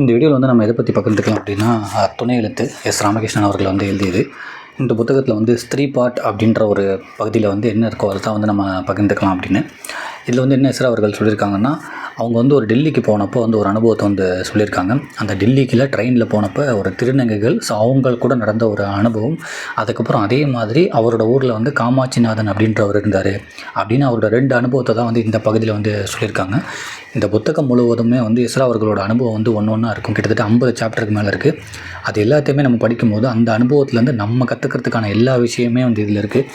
இந்த வீடியோவில் வந்து நம்ம எதை பற்றி பகிர்ந்துக்கலாம் அப்படின்னா துணை எழுத்து எஸ் ராமகிருஷ்ணன் அவர்கள் வந்து எழுதியது. இந்த புத்தகத்தில் வந்து ஸ்திரீ பாட் அப்படின்ற ஒரு பகுதியில் வந்து என்ன இருக்கோ அதை தான் வந்து நம்ம பகிர்ந்துக்கலாம் அப்படின்னு. இதில் வந்து என்ன எஸ்ரா அவர்கள் சொல்லியிருக்காங்கன்னா அவங்க வந்து ஒரு டெல்லிக்கு போனப்போ வந்து ஒரு அனுபவத்தை வந்து சொல்லியிருக்காங்க. அந்த டெல்லிக்கில் ட்ரெயினில் போனப்போ ஒரு திருநங்கைகள் ஸோ அவங்க கூட நடந்த ஒரு அனுபவம். அதுக்கப்புறம் அதே மாதிரி அவரோட ஊரில் வந்து காமாட்சிநாதன் அப்படின்றவர் இருந்தார் அப்படின்னு அவரோட ரெண்டு அனுபவத்தை தான் வந்து இந்த பகுதியில் வந்து சொல்லியிருக்காங்க. இந்த புத்தகம் முழுவதுமே வந்து இஸ்ரா அவர்களோட அனுபவம் வந்து ஒன்று ஒன்றா இருக்கும். கிட்டத்தட்ட ஐம்பது சாப்டருக்கு மேலே இருக்குது அது எல்லாத்தையுமே நம்ம படிக்கும்போது அந்த அனுபவத்துலேருந்து நம்ம கற்றுக்கிறதுக்கான எல்லா விஷயமே வந்து இதில் இருக்குது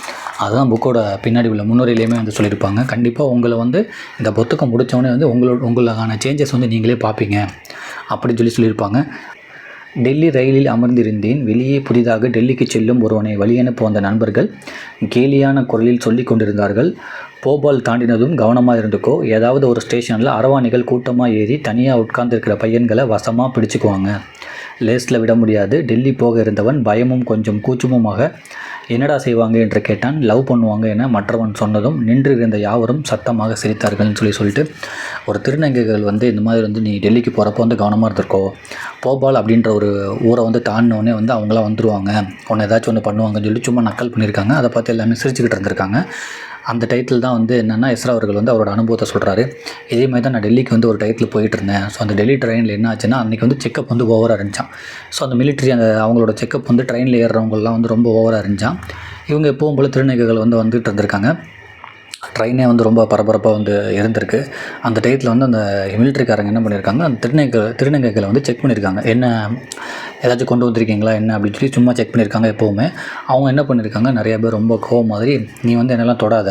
அதுதான் புக்கோட பின்னாடி உள்ள முன்னுரையிலையுமே வந்து சொல்லியிருப்பாங்க. கண்டிப்பாக உங்களை வந்து இந்த புத்தகம் முடித்தவொடனே வந்து உங்களோட உங்களுக்கான சேஞ்சஸ் வந்து நீங்களே பார்ப்பீங்க. அப்படின்னு சொல்லி சொல்லியிருப்பாங்க. டெல்லி ரயிலில் அமர்ந்திருந்தேன். வெளியே புதிதாக டெல்லிக்கு செல்லும் ஒருவனை வழியனுப்ப வந்த நண்பர்கள் கேலியான குரலில் சொல்லிக் கொண்டிருந்தார்கள். போபால் தாண்டினதும் கவனமாக இருந்துக்கோ. ஏதாவது ஒரு ஸ்டேஷனில் அரவாணிகள் கூட்டமாக ஏறி தனியாக உட்கார்ந்துருக்கிற பையன்களை வசமாக பிடிச்சிக்குவாங்க. லேஸில் விட முடியாது. டெல்லி போக இருந்தவன் பயமும் கொஞ்சம் கூச்சமுமாக என்னடா செய்வாங்க? என்று கேட்டான். லவ் பண்ணுவாங்க என மற்றவன் சொன்னதும் நின்று இருந்த யாவரும் சத்தமாக சிரித்தார்கள்னு சொல்லி சொல்லிட்டு ஒரு திருநங்கைகள் வந்து இந்த மாதிரி வந்து நீ டெல்லிக்கு போகிறப்போ வந்து கவனமாக இருந்திருக்கோ போபால் அப்படின்ற ஒரு ஊரை வந்து தாண்டினோடனே வந்து அவங்களாம் வந்துடுவாங்க உன்னை ஏதாச்சும் ஒன்று பண்ணுவாங்கன்னு சொல்லி சும்மா நக்கல் பண்ணியிருக்காங்க. அதை பார்த்து எல்லாமே சிரிச்சுக்கிட்டு இருந்திருக்காங்க. அந்த டைட்டில் தான் வந்து என்னென்னா இஸ்ரா அவர்கள் வந்து அவரோட அனுபவத்தை சொல்கிறாரு இதே மாதிரி தான் நான் டெல்லிக்கு வந்து ஒரு டைட்டில் போயிட்டு இருந்தேன். ஸோ அந்த டெல்லி ட்ரெயினில் என்ன ஆச்சுன்னா அன்றைக்கி வந்து செக்கப் வந்து ஓவராக இருந்துச்சான் ஸோ அந்த மிலிட்ரி அந்த அவங்களோட செக்கப் வந்து ட்ரெயினில் ஏறுறவங்கலாம் வந்து ரொம்ப ஓவராக இருந்துச்சான் இவங்க எப்பவும் போல் திருநங்கைகள் வந்து வந்துட்டு இருந்திருக்காங்க. ட்ரெயினே வந்து ரொம்ப பரபரப்பாக வந்து இருந்திருக்கு. அந்த டயத்தில் வந்து அந்த மிலிட்ரிக்காரங்க என்ன பண்ணியிருக்காங்க அந்த திருநங்கை திருநங்கைகளை வந்து செக் பண்ணியிருக்காங்க என்ன ஏதாச்சும் கொண்டு வந்திருக்கீங்களா என்ன அப்படின்னு சொல்லி சும்மா செக் பண்ணியிருக்காங்க எப்போவுமே. அவங்க என்ன பண்ணியிருக்காங்க நிறைய பேர் ரொம்ப கோவம் மாதிரி நீ வந்து என்னெல்லாம் தொடாத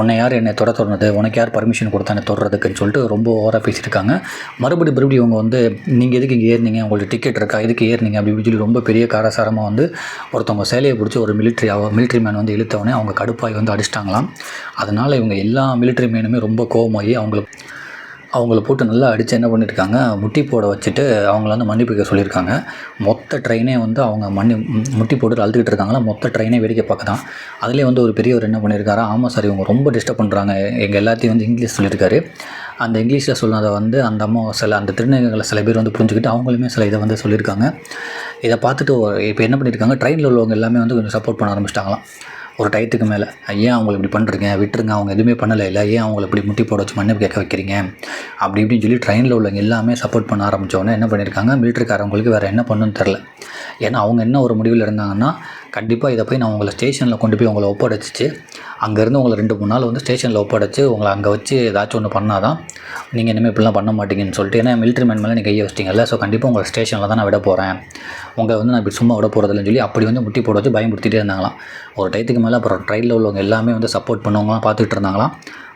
உன்னை யார் என்னை தொட தொடனது உனக்கு யார் பர்மிஷன் கொடுத்தா என்னை தொடுறதுக்குன்னு சொல்லிட்டு ரொம்ப ஓவராக பேசியிருக்காங்க மறுபடி மறுபடியும் இவங்க வந்து நீங்கள் எதுக்கு இங்கே ஏறினீங்க? உங்களுக்கு டிக்கெட் இருக்கா? எதுக்கு ஏறினீங்க? அப்படின்னு சொல்லி ரொம்ப பெரிய காரசாரமாக வந்து ஒருத்தவங்க சேலையை பிடிச்சி ஒரு மிலிட்ரி மிலிட்ரி மேன் வந்து இழுத்தவொடனே அவங்க கடுப்பாய் வந்து அடிச்சிட்டாங்களாம். அதனால் இவங்க எல்லா மிலிட்ரி மேனுமே ரொம்ப கோவமாகி அவங்கள அவங்கள போட்டு நல்லா அடித்து என்ன பண்ணியிருக்காங்க முட்டி போட வச்சுட்டு அவங்கள வந்து மன்னிப்புக்க சொல்லியிருக்காங்க. மொத்த ட்ரெயினே வந்து அவங்க மன்னி முட்டி போட்டு அழுதுகிட்டு இருக்காங்களா மொத்த ட்ரெயினே வேடிக்கை பார்க்க தான் அதுலேயே வந்து ஒரு பெரியவர் என்ன பண்ணியிருக்காரு ஆமாம் சார் இவங்க ரொம்ப டிஸ்டர்ப் பண்ணுறாங்க எங்கள் எல்லாத்தையும் வந்து இங்கிலீஷ் சொல்லியிருக்காரு. அந்த இங்கிலீஷில் சொன்னதை வந்து அந்த அம்மா சில அந்த திருநங்கைகளை சில பேர் வந்து புரிஞ்சுக்கிட்டு அவங்களுமே சில இதை வந்து சொல்லியிருக்காங்க. இதை பார்த்துட்டு இப்போ என்ன பண்ணியிருக்காங்க ட்ரெயினில் உள்ளவங்க எல்லாமே வந்து கொஞ்சம் சப்போர்ட் பண்ண ஆரம்பிச்சிட்டாங்களாம். ஒரு டயத்துக்கு மேலே. ஏன் அவங்கள இப்படி பண்ணுறீங்க விட்டுருங்க. அவங்க எதுவுமே பண்ணலை. இல்லை ஏன் அவங்கள இப்படி முட்டி போட வச்சு மன்னிப்பு கேட்க வைக்கிறீங்க? அப்படி இப்படின்னு சொல்லி ட்ரெயினில் உள்ளவங்க எல்லாமே சப்போர்ட் பண்ண ஆரம்பித்தோன்னே என்ன பண்ணியிருக்காங்க மிலிட்ரிக்காரவங்களுக்கு வேறு என்ன பண்ணுன்னு தெரில ஏன்னா அவங்க என்ன ஒரு முடிவில் இருந்தாங்கன்னா கண்டிப்பாக இதை போய் நான் உங்களை ஸ்டேஷனில் கொண்டு போய் உங்களை ஒப்படைச்சிச்சு. அங்கேருந்து உங்களை ரெண்டு மூணு நாள் வந்து ஸ்டேஷனில் ஒப்படைச்சு உங்களை அங்கே வச்சு ஏதாச்சும் ஒன்று பண்ணால் தான் நீங்கள் இனிமேல் இப்படிலாம் பண்ண மாட்டீங்கன்னு சொல்லிட்டு ஏன்னா மிலிட்ரி மேன் மேலே நீங்கள் கையை வச்சிட்டிங்கல்ல ஸோ கண்டிப்பாக உங்களை ஸ்டேஷனில் தான் நான் விட போகிறேன் உங்களை வந்து நான் இப்படி சும்மா விட போகிறதில்லன்னு சொல்லி அப்படி வந்து முட்டி போட வச்சு பயன்படுத்திகிட்டே இருந்தாங்களாம். ஒரு டயத்துக்கு மேலே அப்புறம் ட்ரெயினில் உள்ளவங்க எல்லாமே வந்து சப்போர்ட் பண்ணவங்களாம் பார்த்துட்டு இருந்தாங்களாம்.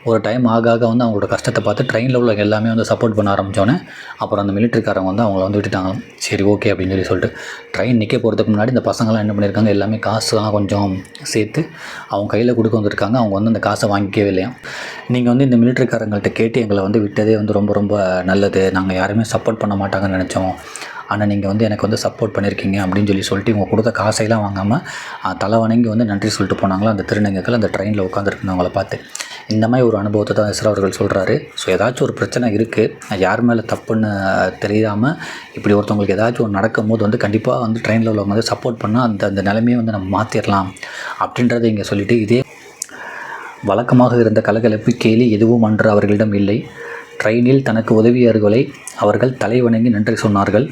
ஒரு டைம் ஆக ஆக வந்து அவங்களோட கஷ்டத்தை பார்த்து ட்ரெயினில் உள்ள எல்லாமே வந்து சப்போர்ட் பண்ண ஆரம்பித்தோன்னே அப்புறம் அந்த மிலிட்ரிக்காரங்க வந்து அவங்கள வந்து விட்டுட்டாங்க சரி ஓகே அப்படின்னு சொல்லி சொல்லிட்டு ட்ரெயின் நிற்க போகிறதுக்கு முன்னாடி இந்த பசங்களாம் என்ன பண்ணியிருக்காங்க எல்லாமே காசுலாம் கொஞ்சம் சேர்த்து அவங்க கையில் கொடுக்க வந்திருக்காங்க. அவங்க வந்து அந்த காசை வாங்கிக்கவே இல்லையா நீங்கள் வந்து இந்த மிலிட்ரிக்காரங்கள்ட்ட கேட்டு எங்களை வந்து விட்டதே வந்து ரொம்ப ரொம்ப நல்லது. நாங்கள் யாருமே சப்போர்ட் பண்ண மாட்டாங்கன்னு நினச்சோம். ஆனால் நீங்கள் வந்து எனக்கு வந்து சப்போர்ட் பண்ணியிருக்கீங்க அப்படின்னு சொல்லி சொல்லிட்டு இவங்க கொடுத்த காசையெல்லாம் வாங்காமல் தலை வணங்கி வந்து நன்றி சொல்லிட்டு போனாங்களோ அந்த திருநங்கைகள் அந்த ட்ரெயினில் உட்காந்துருக்கவங்கள பார்த்து. இந்த மாதிரி ஒரு அனுபவத்தை தான் இஸ்ரா அவர்கள் சொல்கிறாரு ஸோ ஏதாச்சும் ஒரு பிரச்சனை இருக்குது யார் மேலே தப்புன்னு தெரியாமல் இப்படி ஒருத்தவங்களுக்கு ஏதாச்சும் ஒன்று நடக்கும்போது வந்து கண்டிப்பாக வந்து ட்ரெயினில் உள்ளவங்க வந்து சப்போர்ட் பண்ணால் அந்த அந்த நிலைமையை வந்து நம்ம மாற்றிடலாம் அப்படின்றத இங்கே சொல்லிவிட்டு இதே வழக்கமாக இருந்த கலகலப்பு கேலி எதுவும் அன்று அவர்களிடம் இல்லை. ட்ரெயினில் தனக்கு உதவியவர்களை அவர்கள் தலைவணங்கி நன்றி சொன்னார்கள்.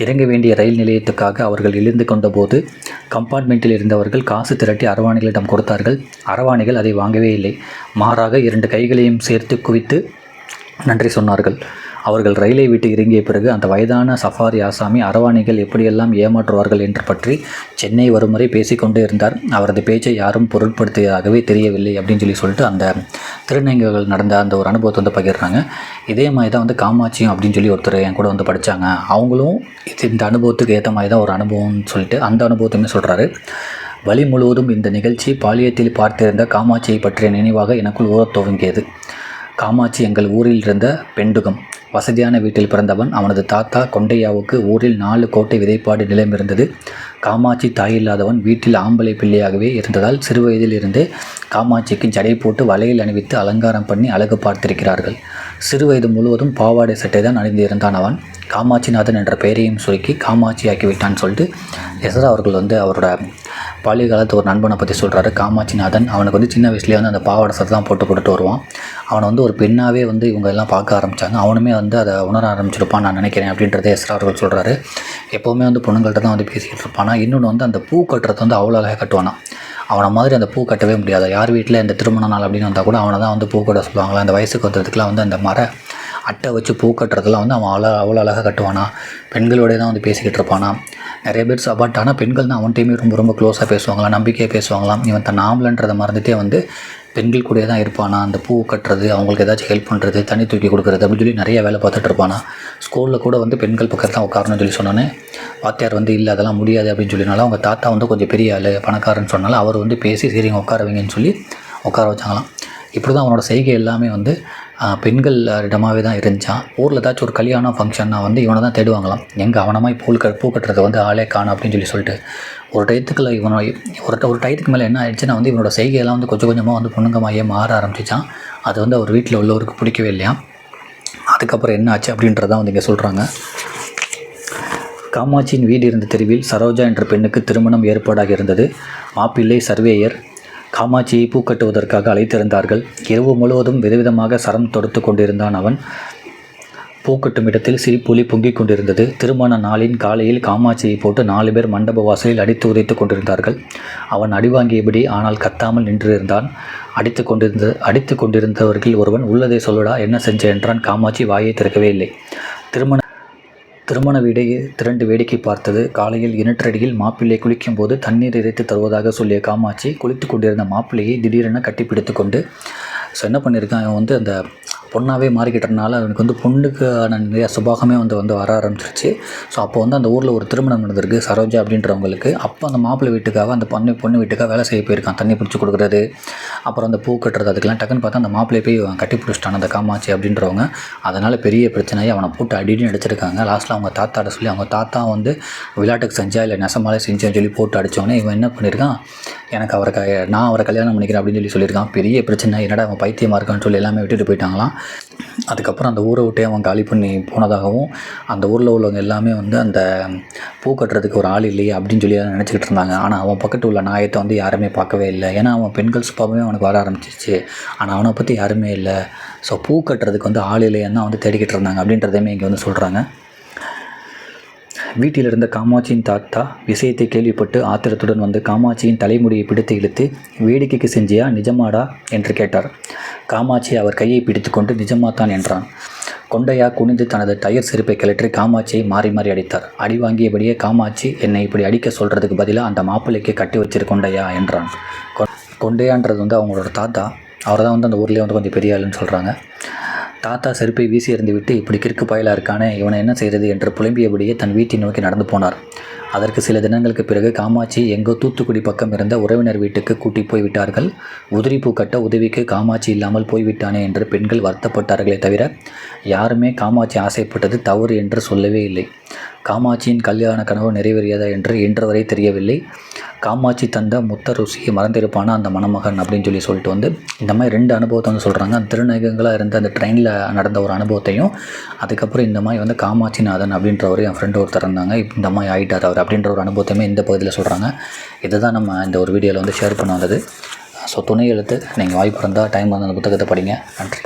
இறங்க வேண்டிய ரயில் நிலையத்துக்காக அவர்கள் எழுந்து கொண்டபோது கம்பார்ட்மெண்ட்டில் இருந்தவர்கள் காசு திரட்டி அரவாணிகளிடம் கொடுத்தார்கள். அரவாணிகள் அதை வாங்கவே இல்லை. மாறாக இரண்டு கைகளையும் சேர்த்து குவித்து நன்றி சொன்னார்கள். அவர்கள் ரயிலை விட்டு இறங்கிய பிறகு அந்த வயதான சஃபாரி ஆசாமி அரவாணிகள் எப்படியெல்லாம் ஏமாற்றுவார்கள் என்று பற்றி சென்னை வரும் வரை பேசிக்கொண்டே இருந்தார். அவரது பேச்சை யாரும் பொருட்படுத்தியதாகவே தெரியவில்லை அப்படின்னு சொல்லி சொல்லிட்டு அந்த திருநங்கைகள் நடந்த அந்த ஒரு அனுபவத்தை வந்து பகிர்றாங்க. இதே மாதிரி தான் வந்து காமாட்சியும் அப்படின்னு சொல்லி ஒருத்தர் என் கூட வந்து படித்தாங்க அவங்களும் இது இந்த அனுபவத்துக்கு ஏற்ற மாதிரி தான் ஒரு அனுபவம்னு சொல்லிட்டு அந்த அனுபவத்தையுமே சொல்கிறாரு வழி முழுவதும் இந்த நிகழ்ச்சி பாலியத்தில் பார்த்திருந்த காமாட்சியை பற்றிய நினைவாக எனக்குள் ஊறத் துவங்கியது. காமாட்சி எங்கள் ஊரில் இருந்த பெண்டுகம் வசதியான வீட்டில் பிறந்தவன் அவனது தாத்தா கொண்டையாவுக்கு ஊரில் நாலு கோட்டை விதைப்பாடு நிலம் இருந்தது. காமாட்சி தாயில்லாதவன் வீட்டில் ஆம்பளை பிள்ளையாகவே இருந்ததால் சிறுவயதில் இருந்தே காமாட்சிக்கு ஜடை போட்டு வலையில் அணிவித்து அலங்காரம் பண்ணி அழகு பார்த்திருக்கிறார்கள். சிறுவயது முழுவதும் பாவாடை சட்டை தான் அணிந்து இருந்தான் அவன். காமாட்சிநாதன் என்ற பெயரையும் சுருக்கி காமாட்சி ஆக்கிவிட்டான்னு சொல்லிட்டு எஸ்ரா அவர்கள் வந்து அவரோட பள்ளி காலத்து ஒரு நண்பனை பற்றி சொல்கிறாரு காமாட்சிநாதன் அவனுக்கு வந்து சின்ன வயசுலேயே வந்து அந்த பாவாடை சட்டை தான் போட்டு போட்டுட்டு வருவான். அவனை வந்து ஒரு பெண்ணாகவே வந்து இவங்க எல்லாம் பார்க்க ஆரம்பித்தாங்க அவனுமே வந்து அதை உணர ஆரம்பிச்சிருப்பான் நான் நினைக்கிறேன் அப்படின்றத எஸ்ரா அவர்கள் சொல்கிறாரு எப்போவுமே வந்து பொண்ணுங்கள்ட்ட தான் வந்து பேசிக்கிட்டு இருப்பானா. இன்னொன்று வந்து அந்த பூ கட்டுறது வந்து அவ்வளோ அழகாக கட்டுவானா? அவனை மாதிரி அந்த பூ கட்டவே முடியாது. யார் வீட்டில் இந்த திருமண நாள் அப்படின்னு வந்தால் கூட அவனை தான் வந்து பூ கட்ட சொல்லுவாங்களா? அந்த வயசுக்கு வந்ததுக்குலாம் வந்து அந்த மர அட்டை வச்சு பூ கட்டுறதுலாம் வந்து அவன் அவ்வளோ அவ்வளோ அழகாக கட்டுவானா? பெண்களோடய தான் வந்து பேசிக்கிட்டு இருப்பானா? நிறைய பேர் சபாட் ஆனால் பெண்கள் தான் அவன்கிட்டையுமே ரொம்ப ரொம்ப க்ளோஸாக பேசுவாங்களாம் நம்பிக்கையாக பேசுவாங்களாம். இவன் தன் ஆம்பளன்றதை மறந்துட்டே வந்து பெண்கள் கூடயே தான் இருப்பானா? அந்த பூ கட்டுறது அவங்களுக்கு ஏதாச்சும் ஹெல்ப் பண்ணுறது தண்ணி தூக்கி கொடுக்குறது அப்படின்னு சொல்லி நிறைய வேலை பார்த்துட்டு இருப்பானா? ஸ்கூலில் கூட வந்து பெண்கள் பக்கத்தில் தான் உட்காரணும்னு சொல்லி சொன்னோன்னே வாத்தியார் வந்து இல்லை அதெல்லாம் முடியாது அப்படின்னு சொல்லினால அவங்க தாத்தா வந்து கொஞ்சம் பெரிய ஆள் பணக்காரன்னு சொன்னால அவர் வந்து பேசி சரிங்க உட்காரவீங்கன்னு சொல்லி உட்கார வச்சாங்களாம். இப்படி தான் அவனோட செய்கை எல்லாமே வந்து பெண்களிடமாகவே பெண்கள் தான் இருந்துச்சான் ஊரில் ஏதாச்சும் ஒரு கல்யாணம் ஃபங்க்ஷன்னா வந்து இவனை தான் தேடுவாங்களாம். எங்கே அவனமாய் பூ க பூ கட்டுறது வந்து ஆளே காணும் அப்படின்னு சொல்லி சொல்லிட்டு. ஒரு டயத்துக்குள்ள இவனை ஒரு ஒரு டயத்துக்கு மேலே என்ன ஆயிடுச்சுன்னா வந்து இவனோட செய்கையெல்லாம் வந்து கொஞ்சம் கொஞ்சமாக வந்து பொண்ணுங்கமாயே மாற ஆரம்பிச்சிச்சான் அது வந்து அவர் வீட்டில் உள்ளவருக்கு பிடிக்கவே இல்லையா அதுக்கப்புறம் என்ன ஆச்சு அப்படின்றதான் வந்து இங்கே சொல்கிறாங்க காமாட்சியின் வீடு இருந்த தெருவில் சரோஜா என்ற பெண்ணுக்கு திருமணம் ஏற்பாடாக இருந்தது. மாப்பிள்ளை சர்வேயர் காமாட்சியை பூக்கட்டுவதற்காக அழைத்திருந்தார்கள். இரவு முழுவதும் விதவிதமாக சரம் தொடுத்து கொண்டிருந்தான் அவன். பூக்கட்டும் இடத்தில் சிரிப்புலி பொங்கிக் கொண்டிருந்தது. திருமண நாளின் காலையில் காமாட்சியை போட்டு நாலு பேர் மண்டப வாசலில் அடித்து உதைத்து கொண்டிருந்தார்கள். அவன் அடிவாங்கியபடி ஆனால் கத்தாமல் நின்றிருந்தான். அடித்து கொண்டிருந்த அடித்து கொண்டிருந்தவர்கள் ஒருவன் உள்ளதை சொல்லடா என்ன செஞ்ச? என்றான். காமாட்சி வாயை திறக்கவே இல்லை. திருமண திருமண வீடையே திரண்டு வேடிக்கை பார்த்தது. காலையில் இனற்றடியில் மாப்பிள்ளை குளிக்கும்போது தண்ணீர் இறைத்து தருவதாக சொல்லிய காமாட்சி குளித்து கொண்டிருந்த மாப்பிள்ளையை திடீரென கட்டிப்பிடித்து கொண்டு ஸோ என்ன பண்ணியிருக்கான்? அவன் வந்து அந்த பொண்ணாகவே மாறிக்கிட்டனால அவனுக்கு வந்து பொண்ணுக்கான நிறைய சுபாகமே வந்து வந்து வர ஆரம்பிச்சிருச்சு. ஸோ அப்போ வந்து அந்த ஊரில் ஒரு திருமணம் நடந்திருக்கு சரோஜா அப்படின்றவங்களுக்கு. அப்போ அந்த மாப்பிள்ளை வீட்டுக்காக அந்த பொண்ணு பொண்ணு வீட்டுக்காக வேலை செய்ய போயிருக்கான். தண்ணி பிடிச்சி கொடுக்குறது அப்புறம் அந்த பூ கட்டுறது அதுக்கெல்லாம் டக்குன்னு பார்த்தா அந்த மாப்பிள்ளை போய் கட்டி பிடிச்சிட்டான் அந்த காமாட்சி அப்படின்றவங்க. அதனால் பெரிய பிரச்சனையை அவனை போட்டு அடின்னு அடிச்சிருக்காங்க. லாஸ்ட்டில் அவங்க தாத்தாட்ட சொல்லி அவங்க தாத்தா வந்து விளையாட்டுக்கு செஞ்சா இல்லை நெசமாலே செஞ்சேன்னு சொல்லி போட்டு அடித்தோடனே இவன் என்ன பண்ணியிருக்கான் எனக்கு அவரை க நான் அவரை கல்யாணம் பண்ணிக்கிறேன் அப்படின்னு சொல்லி சொல்லியிருக்கான். பெரிய பிரச்சனை என்னடா அவன் பைத்தியமாக இருக்கான்னு சொல்லி எல்லாமே விட்டுட்டு போயிட்டாங்களாம். அதுக்கப்புறம் அந்த ஊரை விட்டே அவன் காலி பண்ணி போனதாகவும் அந்த ஊரில் உள்ளவங்க எல்லாமே வந்து அந்த பூ கட்டுறதுக்கு ஒரு ஆள் இல்லையே அப்படின்னு சொல்லி நினச்சிக்கிட்டு இருந்தாங்க. ஆனால் அவன் பக்கத்து உள்ள நாயத்தை வந்து யாருமே பார்க்கவே இல்லை. ஏன்னா அவன் பெண்கள் சுபாவமே அவனுக்கு வர ஆரம்பிச்சிச்சு ஆனால் அவனை பற்றி யாருமே இல்லை. ஸோ பூ கட்டுறதுக்கு வந்து ஆள் இல்லைன்னு தான் வந்து தேடிக்கிட்டு இருந்தாங்க அப்படின்றதையுமே இங்கே வந்து சொல்கிறாங்க வீட்டில் இருந்த காமாட்சியின் தாத்தா விஷயத்தை கேள்விப்பட்டு ஆத்திரத்துடன் வந்து காமாட்சியின் தலைமுடியை பிடித்து இழுத்து வேடிக்கைக்கு செஞ்சியா நிஜமாடா? என்று கேட்டார். காமாட்சி அவர் கையை பிடித்துக்கொண்டு நிஜமாத்தான் என்றான். கொண்டையா குனிந்து தனது டயர் செருப்பை கிளற்றி காமாட்சியை மாறி மாறி அடித்தார். அடி வாங்கியபடியே காமாட்சி என்னை இப்படி அடிக்க சொல்கிறதுக்கு பதிலாக அந்த மாப்பிள்ளைக்கு கட்டி வச்சிரு கொண்டையா? என்றான். கொண்டையான்றது வந்து அவங்களோட தாத்தா. அவர் தான் வந்து அந்த ஊர்லேயே வந்து கொஞ்சம் பெரிய ஆளுன்னு சொல்கிறாங்க தாத்தா செருப்பை வீசி எறிந்துவிட்டு இப்படி கிறுக்கு பயலாக இருக்கானே இவனை என்ன செய்கிறது என்று புலம்பியபடியே தன் வீட்டை நோக்கி நடந்து போனார். அதற்கு சில தினங்களுக்கு பிறகு காமாட்சி எங்கோ தூத்துக்குடி பக்கம் இருந்த உறவினர் வீட்டுக்கு கூட்டி போய் விட்டார்கள். உதிரிப்பூ கட்ட உதவிக்கு காமாட்சி இல்லாமல் போய்விட்டானே என்று பெண்கள் வருத்தப்பட்டார்களே தவிர யாருமே காமாட்சி ஆசைப்பட்டது தவறு என்று சொல்லவே இல்லை. காமாட்சியின் கல்யாண கனவு நிறைவேறியதா என்று இன்று வரை தெரியவில்லை. காமாட்சி தந்த முத்த ருசியை மறந்திருப்பான அந்த மணமகன் அப்படின்னு சொல்லி சொல்லிட்டு வந்து இந்த மாதிரி ரெண்டு அனுபவத்தை வந்து சொல்கிறாங்க அந்த திருநகங்களாக இருந்த அந்த ட்ரெயினில் நடந்த ஒரு அனுபவத்தையும் அதுக்கப்புறம் இந்த மாதிரி வந்து காமாட்சிநாதன் அப்படின்றவர் என் ஃப்ரெண்டு ஒருத்தர் இருந்தாங்க. இந்த மாதிரி ஆயிட்டார் அவர் அப்படின்ற ஒரு அனுபவத்தையுமே இந்த பகுதியில் சொல்கிறாங்க இதுதான் நம்ம இந்த ஒரு வீடியோவில் வந்து ஷேர் பண்ண வந்தது. ஸோ துணை எழுத்து நீங்கள் வாய்ப்பு இருந்தால் டைம் வந்து அந்த புத்தகத்தை படிங்க. நன்றி.